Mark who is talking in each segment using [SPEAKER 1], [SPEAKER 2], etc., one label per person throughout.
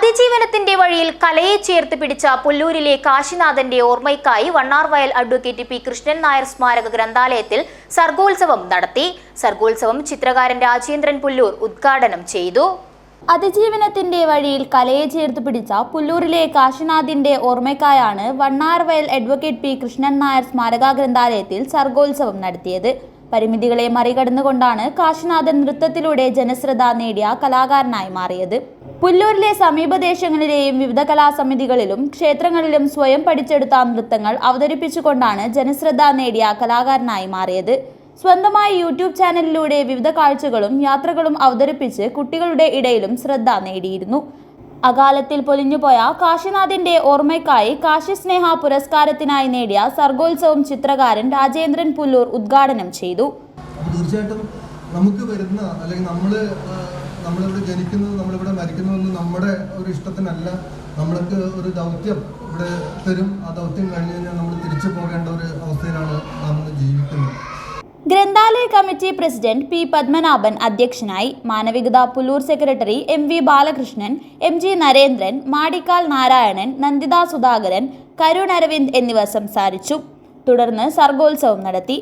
[SPEAKER 1] അതിജീവനത്തിന്റെ വഴിയിൽ കലയെ ചേർത്ത് പിടിച്ച പുല്ലൂരിലെ കാശിനാഥന്റെ ഓർമ്മയ്ക്കായി വണ്ണാർവയൽ അഡ്വക്കേറ്റ് പി കൃഷ്ണൻ നായർ സ്മാരക ഗ്രന്ഥാലയത്തിൽ സർഗോത്സവം നടത്തി. സർഗോത്സവം ചിത്രകാരൻ രാജേന്ദ്രൻ പുല്ലൂർ ഉദ്ഘാടനം ചെയ്തു.
[SPEAKER 2] അതിജീവനത്തിന്റെ വഴിയിൽ കലയെ ചേർത്ത് പിടിച്ച പുല്ലൂരിലെ കാശിനാഥിന്റെ ഓർമ്മയ്ക്കായാണ് വണ്ണാർവയൽ അഡ്വക്കേറ്റ് പി കൃഷ്ണൻ നായർ സ്മാരക ഗ്രന്ഥാലയത്തിൽ സർഗോത്സവം നടത്തിയത്. പരിമിതികളെ മറികടന്നുകൊണ്ടാണ് കാശിനാഥൻ നൃത്തത്തിലൂടെ ജനശ്രദ്ധ നേടിയ കലാകാരനായി മാറിയത്. പുല്ലൂരിലെ സമീപദേശങ്ങളിലെയും വിവിധ കലാസമിതികളിലും ക്ഷേത്രങ്ങളിലും സ്വയം പഠിച്ചെടുത്ത നൃത്തങ്ങൾ അവതരിപ്പിച്ചുകൊണ്ടാണ് ജനശ്രദ്ധ നേടിയ കലാകാരനായി മാറിയത്. സ്വന്തമായി യൂട്യൂബ് ചാനലിലൂടെ വിവിധ കാഴ്ചകളും യാത്രകളും അവതരിപ്പിച്ച് കുട്ടികളുടെ ഇടയിലും ശ്രദ്ധ നേടിയിരുന്നു. അകാലത്തിൽ പൊലിഞ്ഞുപോയ കാശിനാഥിന്റെ ഓർമ്മയ്ക്കായി കാശിസ്നേഹ പുരസ്കാരത്തിനായി നേടിയ സർഗോത്സവം ചിത്രകാരൻ രാജേന്ദ്രൻ പുല്ലൂർ ഉദ്ഘാടനം ചെയ്തു.
[SPEAKER 3] തീർച്ചയായിട്ടും നമുക്ക് വരുന്ന അല്ലെങ്കിൽ നമ്മൾ നമ്മളിവിടെ ജനിക്കുന്നത് നമ്മളിവിടെ മരിക്കുന്നതൊന്നും നമ്മുടെ ഒരു ഇഷ്ടത്തിനല്ല. നമ്മൾക്ക് ഒരു ദൗത്യം ഇവിടെ തരും. ആ ദൗത്യം കഴിഞ്ഞ് കഴിഞ്ഞാൽ നമ്മൾ തിരിച്ചു പോകേണ്ട ഒരു അവസ്ഥയിലാണ് നമ്മൾ ജീവിക്കുന്നത്.
[SPEAKER 2] ഗ്രന്ഥാലയ കമ്മിറ്റി പ്രസിഡന്റ് പി പത്മനാഭൻ അധ്യക്ഷനായി മാനവികത Pullur secretary M V Balakrishnan M G Narendran Madikkal Narayanan Nanditha Sudhakaran Karun Aravind എന്നിവർ സംസാരിച്ചു. തുടർന്ന് സർഗോത്സവം നടത്തി.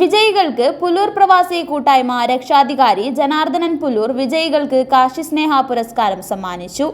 [SPEAKER 2] വിജയികൾക്ക് പുല്ലൂർ പ്രവാസി കൂട്ടായ്മ രക്ഷാധികാരി ജനാർദ്ദനൻ പുല്ലൂർ വിജയികൾക്ക് കാശിസ്നേഹ പുരസ്കാരം സമ്മാനിച്ചു.